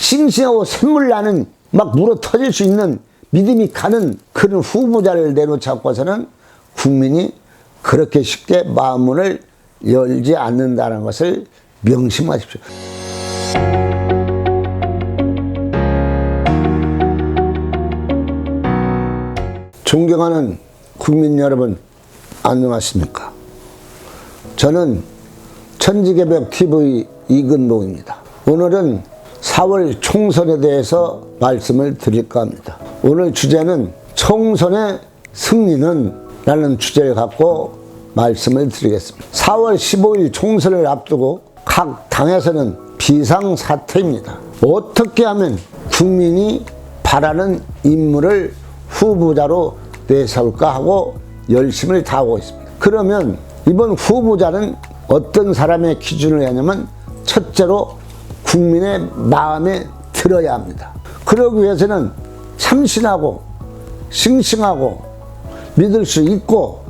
싱싱하고 샘물 나는 막 물어 터질 수 있는 믿음이 가는 그런 후보자를 내놓자고서는 국민이 그렇게 쉽게 마음문을 열지 않는다는 것을 명심하십시오. 존경하는 국민 여러분, 안녕하십니까? 저는 천지개벽 TV 이근봉입니다. 오늘은 4월 총선에 대해서 말씀을 드릴까 합니다. 오늘 주제는 총선의 승리는 라는 주제를 갖고 말씀을 드리겠습니다. 4월 15일 총선을 앞두고 각 당에서는 비상사태입니다. 어떻게 하면 국민이 바라는 인물을 후보자로 내세울까 하고 열심을 다하고 있습니다. 그러면 이번 후보자는 어떤 사람의 기준을 하냐면 첫째로 국민의 마음에 들어야 합니다. 그러기 위해서는 참신하고 싱싱하고 믿을 수 있고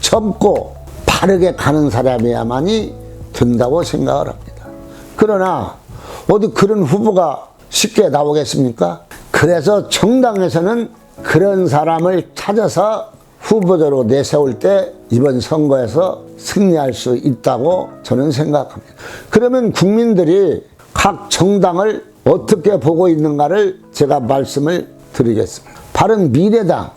젊고 바르게 가는 사람이야만이 된다고 생각을 합니다. 그러나 어디 그런 후보가 쉽게 나오겠습니까? 그래서 정당에서는 그런 사람을 찾아서 후보자로 내세울 때 이번 선거에서 승리할 수 있다고 저는 생각합니다. 그러면 국민들이 각 정당을 어떻게 보고 있는가를 제가 말씀을 드리겠습니다. 바른 미래당.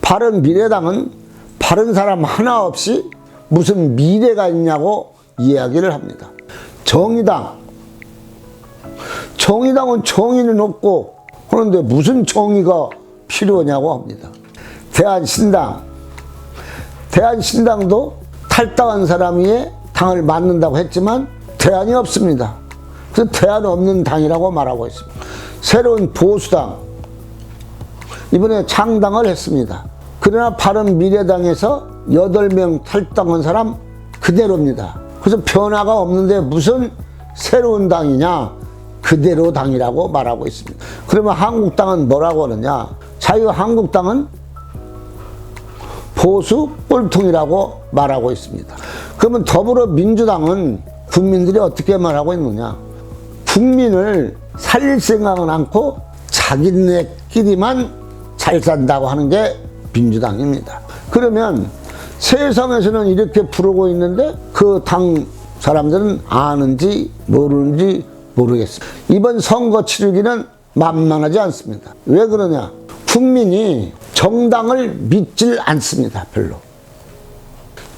바른 미래당은 바른 사람 하나 없이 무슨 미래가 있냐고 이야기를 합니다. 정의당. 정의당은 정의는 없고 그런데 무슨 정의가 필요하냐고 합니다. 대한신당. 대한신당도 탈당한 사람이 당을 맡는다고 했지만 대안이 없습니다. 그래서 대안 없는 당이라고 말하고 있습니다. 새로운 보수당. 이번에 창당을 했습니다. 그러나 바른 미래당에서 8명 탈당한 사람 그대로입니다. 그래서 변화가 없는데 무슨 새로운 당이냐? 그대로 당이라고 말하고 있습니다. 그러면 한국당은 뭐라고 하느냐? 자유한국당은 보수 꼴통이라고 말하고 있습니다. 그러면 더불어민주당은 국민들이 어떻게 말하고 있느냐? 국민을 살릴 생각은 않고 자기네끼리만 잘 산다고 하는 게 민주당입니다. 그러면 세상에서는 이렇게 부르고 있는데 그 당 사람들은 아는지 모르는지 모르겠습니다. 이번 선거 치르기는 만만하지 않습니다. 왜 그러냐? 국민이 정당을 믿질 않습니다. 별로.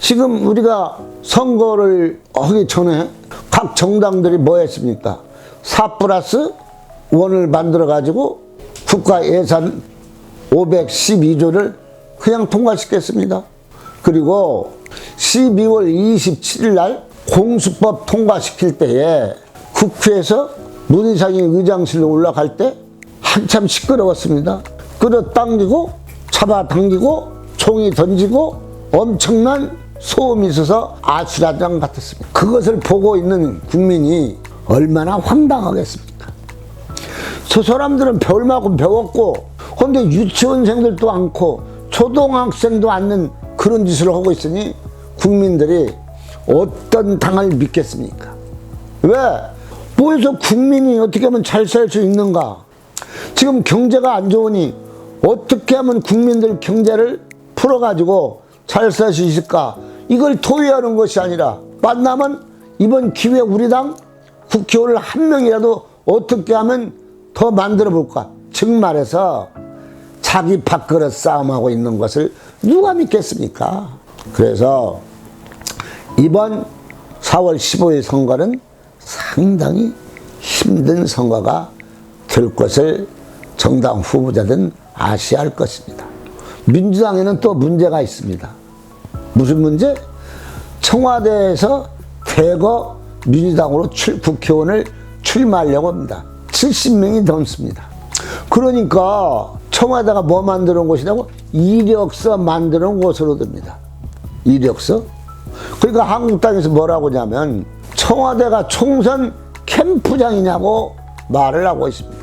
지금 우리가 선거를 하기 전에 각 정당들이 뭐 했습니까? 4 플러스 1을 만들어 가지고 국가 예산 512조를 그냥 통과시켰습니다. 그리고 12월 27일 날 공수법 통과시킬 때에 국회에서 문희상이 의장실로 올라갈 때 한참 시끄러웠습니다. 끌어당기고 잡아당기고 총이 던지고 엄청난 소음이 있어서 아수라장 같았습니다. 그것을 보고 있는 국민이 얼마나 황당하겠습니까? 저 사람들은 배울 만큼 배웠고 근데 유치원생들도 않고 초등학생도 않는 그런 짓을 하고 있으니 국민들이 어떤 당을 믿겠습니까? 왜? 뭐해서 국민이 어떻게 하면 잘 살 수 있는가? 지금 경제가 안 좋으니 어떻게 하면 국민들 경제를 풀어가지고 잘 살 수 있을까? 이걸 토의하는 것이 아니라 만나면 이번 기회 우리 당 국회의원을 한 명이라도 어떻게 하면 더 만들어 볼까? 즉 말해서 자기 밥그릇 싸움하고 있는 것을 누가 믿겠습니까? 그래서 이번 4월 15일 선거는 상당히 힘든 선거가 될 것을 정당 후보자들은 아셔야 할 것입니다. 민주당에는 또 문제가 있습니다. 무슨 문제? 청와대에서 대거 민주당으로 출, 국회의원을 출마하려고 합니다. 70명이 넘습니다. 그러니까 청와대가 뭐 만드는 곳이냐고? 이력서 만드는 곳으로 됩니다. 이력서? 그러니까 한국당에서 뭐라고 하냐면 청와대가 총선 캠프장이냐고 말을 하고 있습니다.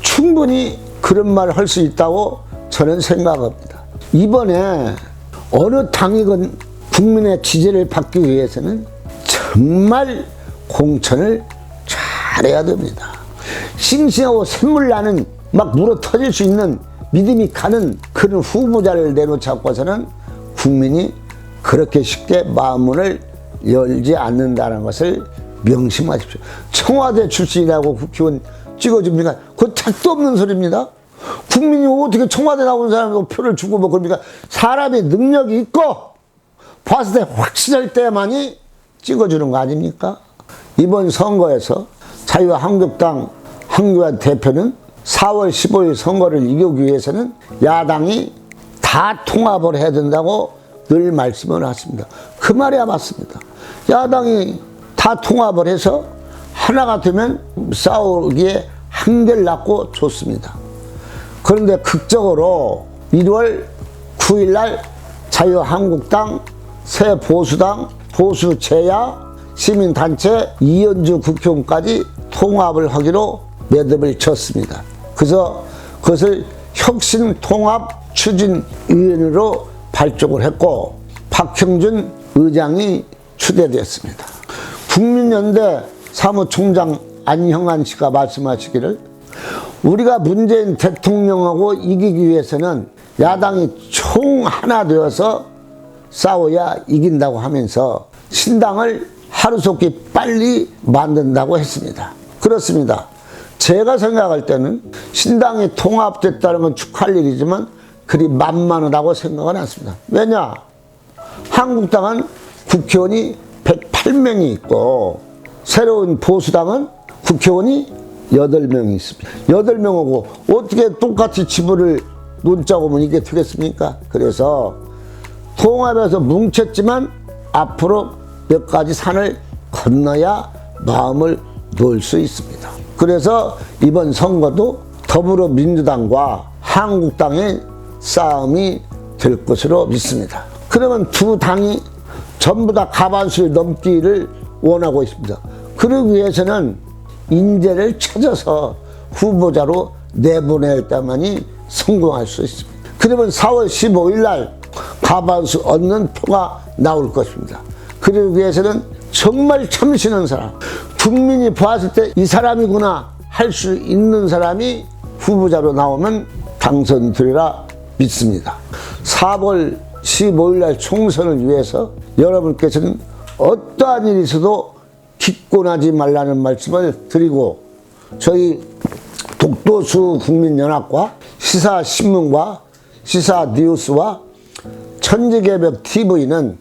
충분히 그런 말을 할 수 있다고 저는 생각합니다. 이번에 어느 당이건 국민의 지지를 받기 위해서는 정말 공천을 잘해야 됩니다. 싱싱하고 샘물 나는 막 물어 터질 수 있는 믿음이 가는 그런 후보자를 내놓지 않고서는 국민이 그렇게 쉽게 마음문을 열지 않는다는 것을 명심하십시오. 청와대 출신이라고 국회의원 찍어줍니까? 그건 택도 없는 소리입니다. 국민이 어떻게 청와대 나온 사람이 표를 주고 뭐 그럽니까? 사람이 능력이 있고 봤을 때 확실할 때만이 찍어주는 거 아닙니까? 이번 선거에서 자유한국당 한교안 대표는 4월 15일 선거를 이기기 위해서는 야당이 다 통합을 해야 된다고 늘 말씀을 하십니다. 그 말이야 맞습니다. 야당이 다 통합을 해서 하나가 되면 싸우기에 한결 낫고 좋습니다. 그런데 극적으로 1월 9일 날 자유한국당, 새보수당, 보수제야, 시민단체, 이현주 국회의원까지 통합을 하기로 매듭을 쳤습니다. 그래서 그것을 혁신통합 추진위원회로 발족을 했고 박형준 의장이 추대됐습니다. 국민연대 사무총장 안형안 씨가 말씀하시기를 우리가 문재인 대통령하고 이기기 위해서는 야당이 총 하나 되어서 싸워야 이긴다고 하면서 신당을 하루속히 빨리 만든다고 했습니다. 그렇습니다. 제가 생각할 때는 신당이 통합됐다는 건 축하할 일이지만 그리 만만하다고 생각은 않습니다. 왜냐? 한국당은 국회의원이 108명이 있고 새로운 보수당은 국회의원이 8명이 있습니다. 8명하고 어떻게 똑같이 지분을 논자고 보면 이게 되겠습니까? 그래서 통합해서 뭉쳤지만 앞으로 몇 가지 산을 건너야 마음을 놓을 수 있습니다. 그래서 이번 선거도 더불어민주당과 한국당의 싸움이 될 것으로 믿습니다. 그러면 두 당이 전부 다 가반수를 넘기를 원하고 있습니다. 그러기 위해서는 인재를 찾아서 후보자로 내보낼 때만이 성공할 수 있습니다. 그러면 4월 15일 날 가반수 얻는 표가 나올 것입니다. 그러기 위해서는 정말 참신한 사람, 국민이 봤을 때 이 사람이구나 할 수 있는 사람이 후보자로 나오면 당선되리라 믿습니다. 4월 15일 날 총선을 위해서 여러분께서는 어떠한 일이 있어도 기권하지 말라는 말씀을 드리고 저희 독도수 국민연합과 시사신문과 시사뉴스와 천지개벽 TV는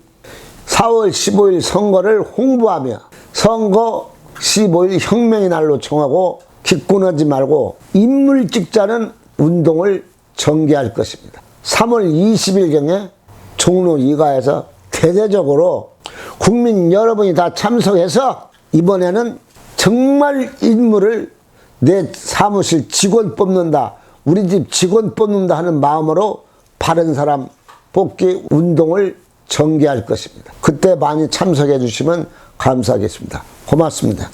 4월 15일 선거를 홍보하며 선거 15일 혁명의 날로 정하고 기권하지 말고 인물 찍자는 운동을 전개할 것입니다. 3월 20일경에 종로 2가에서 대대적으로 국민 여러분이 다 참석해서 이번에는 정말 인물을 내 사무실 직원 뽑는다, 우리 집 직원 뽑는다 하는 마음으로 바른 사람 뽑기 운동을 전개할 것입니다. 그때 많이 참석해 주시면 감사하겠습니다. 고맙습니다.